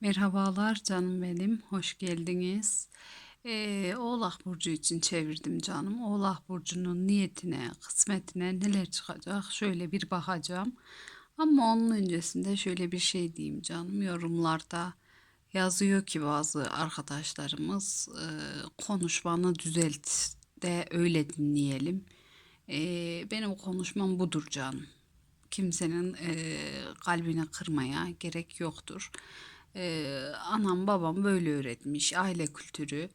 Merhabalar canım benim, hoş geldiniz. Ee, Oğlak Burcu için çevirdim canım. Oğlak Burcu'nun niyetine, kısmetine neler çıkacak şöyle bir bakacağım. Ama onun öncesinde şöyle bir şey diyeyim canım. Yorumlarda yazıyor ki bazı arkadaşlarımız e, konuşmanı düzelt de öyle dinleyelim. Ee, benim konuşmam budur canım kimsenin e, kalbini kırmaya gerek yoktur. E, anam babam böyle öğretmiş, aile kültürü,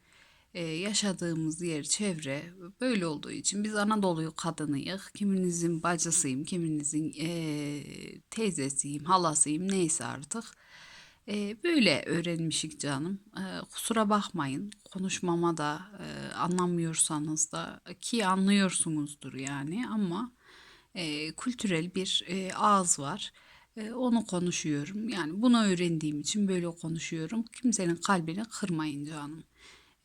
e, yaşadığımız yer, çevre böyle olduğu için biz Anadolu kadınıyız. Kiminizin bacısıyım, kiminizin e, teyzesiyim, halasıyım neyse artık. E, böyle öğrenmişik canım. E, kusura bakmayın konuşmama da e, anlamıyorsanız da ki anlıyorsunuzdur yani ama e, kültürel bir e, ağız var. E, onu konuşuyorum. Yani bunu öğrendiğim için böyle konuşuyorum. Kimsenin kalbini kırmayın canım.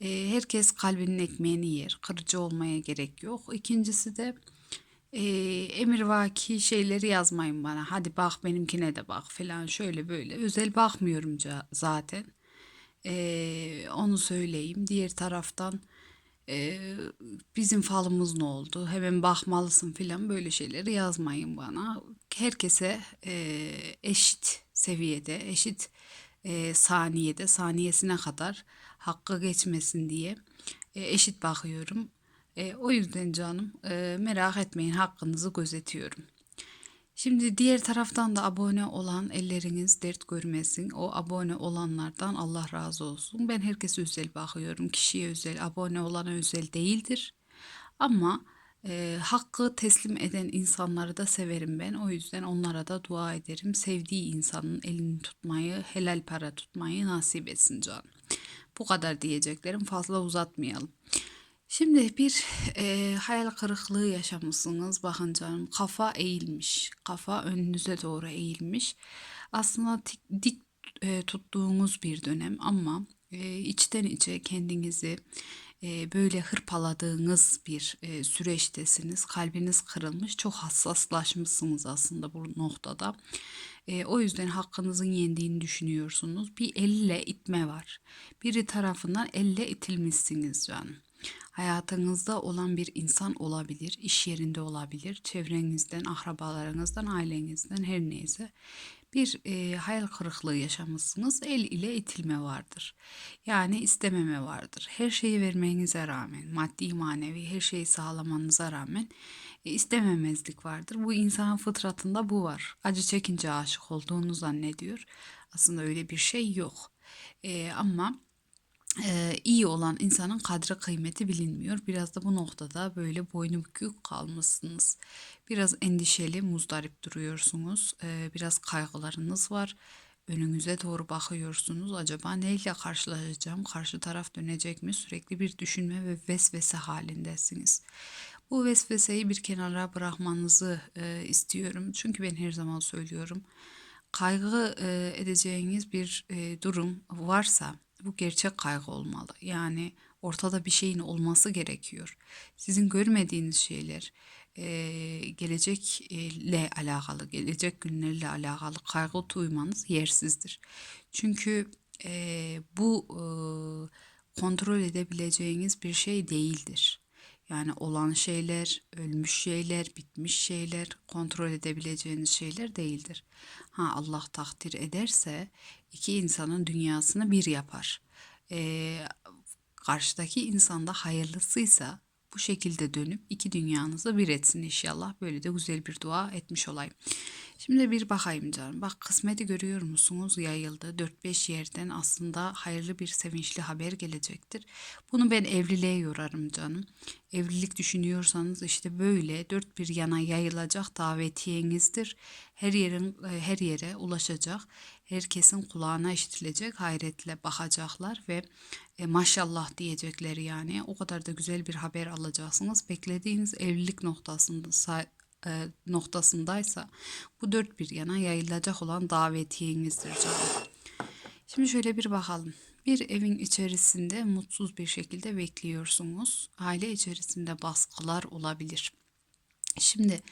E, herkes kalbinin ekmeğini yer. Kırıcı olmaya gerek yok. İkincisi de e, emirvaki şeyleri yazmayın bana. Hadi bak benimkine de bak falan şöyle böyle. Özel bakmıyorum zaten. E, onu söyleyeyim. Diğer taraftan Eee, bizim falımız ne oldu? Hemen bakmalısın filan böyle şeyleri yazmayın bana. Herkese eee, eşit seviyede, eşit eee, saniyede, saniyesine kadar hakkı geçmesin diye eee, eşit bakıyorum. Eee, o yüzden canım eee, merak etmeyin hakkınızı gözetiyorum. Şimdi diğer taraftan da abone olan elleriniz dert görmesin. O abone olanlardan Allah razı olsun. Ben herkese özel bakıyorum. Kişiye özel, abone olana özel değildir. Ama e, hakkı teslim eden insanları da severim ben. O yüzden onlara da dua ederim. Sevdiği insanın elini tutmayı, helal para tutmayı nasip etsin canım. Bu kadar diyeceklerim. Fazla uzatmayalım. Şimdi bir e, hayal kırıklığı yaşamışsınız. Bakın canım kafa eğilmiş. Kafa önünüze doğru eğilmiş. Aslında tik- dik e, tuttuğunuz bir dönem ama e, içten içe kendinizi e, böyle hırpaladığınız bir e, süreçtesiniz. Kalbiniz kırılmış. Çok hassaslaşmışsınız aslında bu noktada. E, o yüzden hakkınızın yendiğini düşünüyorsunuz. Bir elle itme var. Biri tarafından elle itilmişsiniz canım. Hayatınızda olan bir insan olabilir, iş yerinde olabilir, çevrenizden, akrabalarınızdan, ailenizden her neyse bir e, hayal kırıklığı yaşamışsınız. El ile itilme vardır. Yani istememe vardır. Her şeyi vermenize rağmen, maddi manevi her şeyi sağlamanıza rağmen e, istememezlik vardır. Bu insanın fıtratında bu var. Acı çekince aşık olduğunu zannediyor. Aslında öyle bir şey yok. E, ama Eee, iyi olan insanın kadri kıymeti bilinmiyor. Biraz da bu noktada böyle boynu bükük kalmışsınız. Biraz endişeli, muzdarip duruyorsunuz. Eee, biraz kaygılarınız var. Önünüze doğru bakıyorsunuz. Acaba neyle karşılaşacağım? Karşı taraf dönecek mi? Sürekli bir düşünme ve vesvese halindesiniz. Bu vesveseyi bir kenara bırakmanızı eee, istiyorum. Çünkü ben her zaman söylüyorum. Kaygı eee, edeceğiniz bir eee, durum varsa bu gerçek kaygı olmalı. Yani ortada bir şeyin olması gerekiyor. Sizin görmediğiniz şeyler, eee, gelecekle alakalı, gelecek günlerle alakalı kaygı duymanız yersizdir. Çünkü eee, bu eee, kontrol edebileceğiniz bir şey değildir. Yani olan şeyler, ölmüş şeyler, bitmiş şeyler, kontrol edebileceğiniz şeyler değildir. Ha Allah takdir ederse iki insanın dünyasını bir yapar. Ee, karşıdaki insan da hayırlısıysa bu şekilde dönüp iki dünyanızı bir etsin inşallah. Böyle de güzel bir dua etmiş olayım. Şimdi bir bakayım canım. Bak kısmeti görüyor musunuz? Yayıldı. 4-5 yerden aslında hayırlı bir sevinçli haber gelecektir. Bunu ben evliliğe yorarım canım. Evlilik düşünüyorsanız işte böyle dört bir yana yayılacak davetiyenizdir. Her yerin e, her yere ulaşacak. Herkesin kulağına işitilecek. Hayretle bakacaklar ve e, maşallah diyecekler yani. O kadar da güzel bir haber alacaksınız. Beklediğiniz evlilik noktasında e, noktasındaysa bu dört bir yana yayılacak olan davetiyenizdir canım. Şimdi şöyle bir bakalım. Bir evin içerisinde mutsuz bir şekilde bekliyorsunuz. Aile içerisinde baskılar olabilir. Şimdi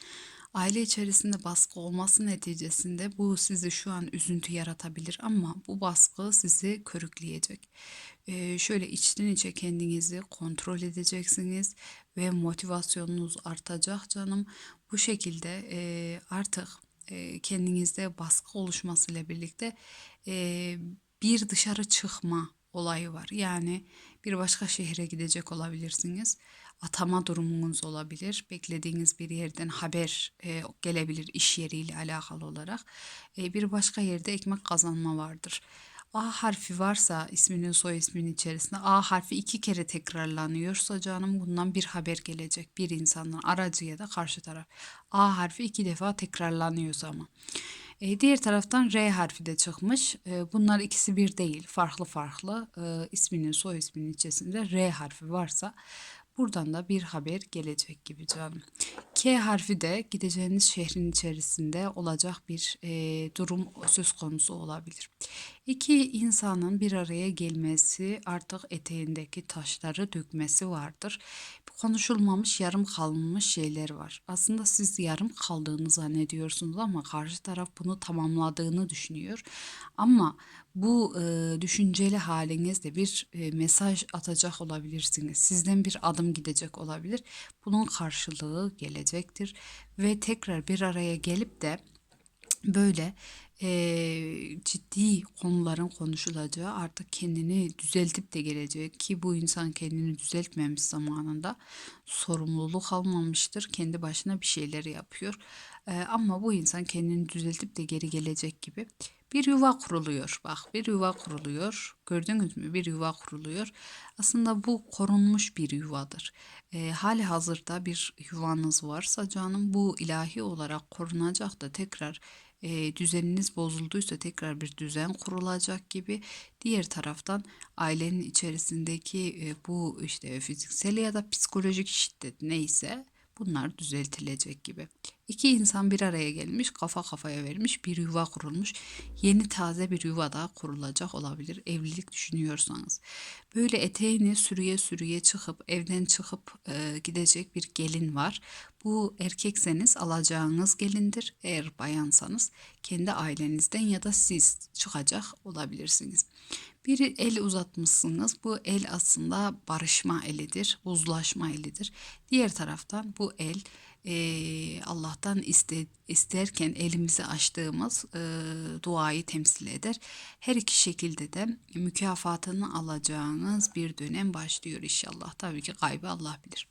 Aile içerisinde baskı olması neticesinde bu sizi şu an üzüntü yaratabilir ama bu baskı sizi körükleyecek. Ee, şöyle içten içe kendinizi kontrol edeceksiniz ve motivasyonunuz artacak canım. Bu şekilde e, artık e, kendinizde baskı oluşmasıyla birlikte e, bir dışarı çıkma olayı var. Yani bir başka şehre gidecek olabilirsiniz. Atama durumunuz olabilir. Beklediğiniz bir yerden haber e, gelebilir iş yeriyle alakalı olarak. E, bir başka yerde ekmek kazanma vardır. A harfi varsa isminin soy isminin içerisinde A harfi iki kere tekrarlanıyorsa canım bundan bir haber gelecek. Bir insandan aracı ya da karşı taraf. A harfi iki defa tekrarlanıyorsa ama. E, diğer taraftan R harfi de çıkmış. E, bunlar ikisi bir değil. Farklı farklı e, isminin soy isminin içerisinde R harfi varsa buradan da bir haber gelecek gibi canım. K harfi de gideceğiniz şehrin içerisinde olacak bir e, durum söz konusu olabilir. İki insanın bir araya gelmesi artık eteğindeki taşları dökmesi vardır. Konuşulmamış yarım kalmış şeyler var. Aslında siz yarım kaldığını zannediyorsunuz ama karşı taraf bunu tamamladığını düşünüyor. Ama bu e, düşünceli halinizde bir e, mesaj atacak olabilirsiniz. Sizden bir adım gidecek olabilir. Bunun karşılığı gelecektir ve tekrar bir araya gelip de böyle e, ciddi konuların konuşulacağı artık kendini düzeltip de gelecek ki bu insan kendini düzeltmemiş zamanında sorumluluk almamıştır. Kendi başına bir şeyleri yapıyor. E, ama bu insan kendini düzeltip de geri gelecek gibi bir yuva kuruluyor. Bak bir yuva kuruluyor. Gördünüz mü? Bir yuva kuruluyor. Aslında bu korunmuş bir yuvadır. E, hali hazırda bir yuvanız varsa canım bu ilahi olarak korunacak da tekrar e, düzeniniz bozulduysa tekrar bir düzen kurulacak gibi. Diğer taraftan ailenin içerisindeki e, bu işte fiziksel ya da psikolojik şiddet neyse bunlar düzeltilecek gibi. İki insan bir araya gelmiş, kafa kafaya vermiş, bir yuva kurulmuş. Yeni taze bir yuva da kurulacak olabilir evlilik düşünüyorsanız. Böyle eteğini sürüye sürüye çıkıp evden çıkıp e, gidecek bir gelin var. Bu erkekseniz alacağınız gelindir. Eğer bayansanız kendi ailenizden ya da siz çıkacak olabilirsiniz. Bir el uzatmışsınız. Bu el aslında barışma elidir, uzlaşma elidir. Diğer taraftan bu el e, Allah'tan iste, isterken elimizi açtığımız e, duayı temsil eder. Her iki şekilde de mükafatını alacağınız bir dönem başlıyor inşallah. Tabii ki kaybı Allah bilir.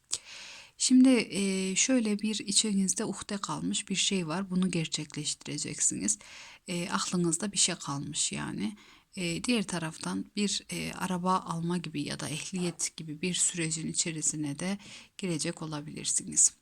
Şimdi e, şöyle bir içinizde uhde kalmış bir şey var. Bunu gerçekleştireceksiniz. E, aklınızda bir şey kalmış yani. E, diğer taraftan bir e, araba alma gibi ya da ehliyet gibi bir sürecin içerisine de girecek olabilirsiniz.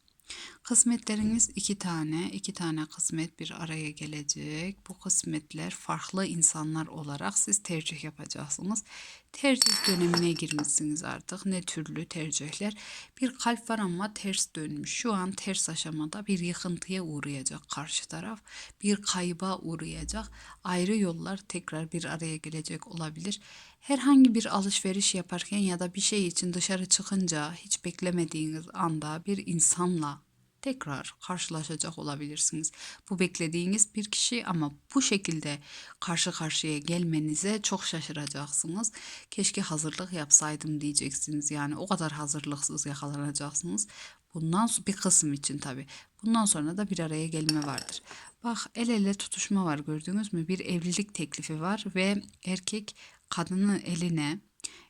Kısmetleriniz iki tane, iki tane kısmet bir araya gelecek. Bu kısmetler farklı insanlar olarak siz tercih yapacaksınız. Tercih dönemine girmişsiniz artık. Ne türlü tercihler? Bir kalp var ama ters dönmüş. Şu an ters aşamada bir yıkıntıya uğrayacak karşı taraf. Bir kayba uğrayacak. Ayrı yollar tekrar bir araya gelecek olabilir. Herhangi bir alışveriş yaparken ya da bir şey için dışarı çıkınca hiç beklemediğiniz anda bir insanla tekrar karşılaşacak olabilirsiniz. Bu beklediğiniz bir kişi ama bu şekilde karşı karşıya gelmenize çok şaşıracaksınız. Keşke hazırlık yapsaydım diyeceksiniz. Yani o kadar hazırlıksız yakalanacaksınız. Bundan bir kısım için tabii. Bundan sonra da bir araya gelme vardır. Bak el ele tutuşma var gördünüz mü? Bir evlilik teklifi var ve erkek kadının eline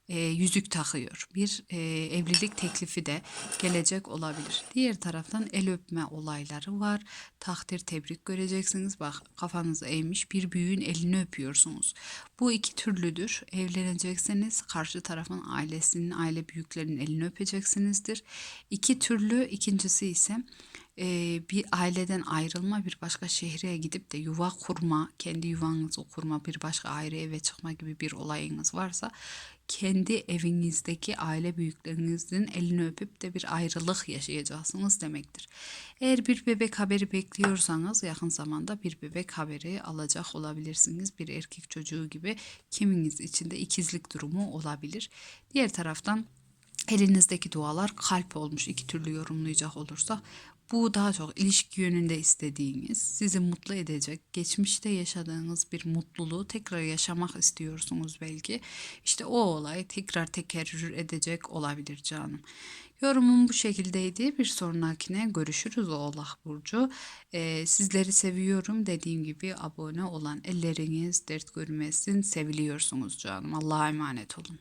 e, yüzük takıyor. Bir e, evlilik teklifi de gelecek olabilir. Diğer taraftan el öpme olayları var. Takdir tebrik göreceksiniz. Bak kafanız eğmiş bir büyüğün elini öpüyorsunuz. Bu iki türlüdür. Evlenecekseniz karşı tarafın ailesinin, aile büyüklerinin elini öpeceksinizdir. İki türlü ikincisi ise e, bir aileden ayrılma, bir başka şehre gidip de yuva kurma, kendi yuvanızı kurma, bir başka ayrı eve çıkma gibi bir olayınız varsa kendi evinizdeki aile büyüklerinizin elini öpüp de bir ayrılık yaşayacaksınız demektir. Eğer bir bebek haberi bekliyorsanız yakın zamanda bir bebek haberi alacak olabilirsiniz. Bir erkek çocuğu gibi kiminiz içinde ikizlik durumu olabilir. Diğer taraftan elinizdeki dualar kalp olmuş iki türlü yorumlayacak olursa Bu daha çok ilişki yönünde istediğiniz, sizi mutlu edecek, geçmişte yaşadığınız bir mutluluğu tekrar yaşamak istiyorsunuz belki. İşte o olay tekrar tekerrür edecek olabilir canım. Yorumum bu şekildeydi. Bir sonrakine görüşürüz Oğlak Burcu. Ee, sizleri seviyorum. Dediğim gibi abone olan elleriniz dert görmesin. Seviliyorsunuz canım. Allah'a emanet olun.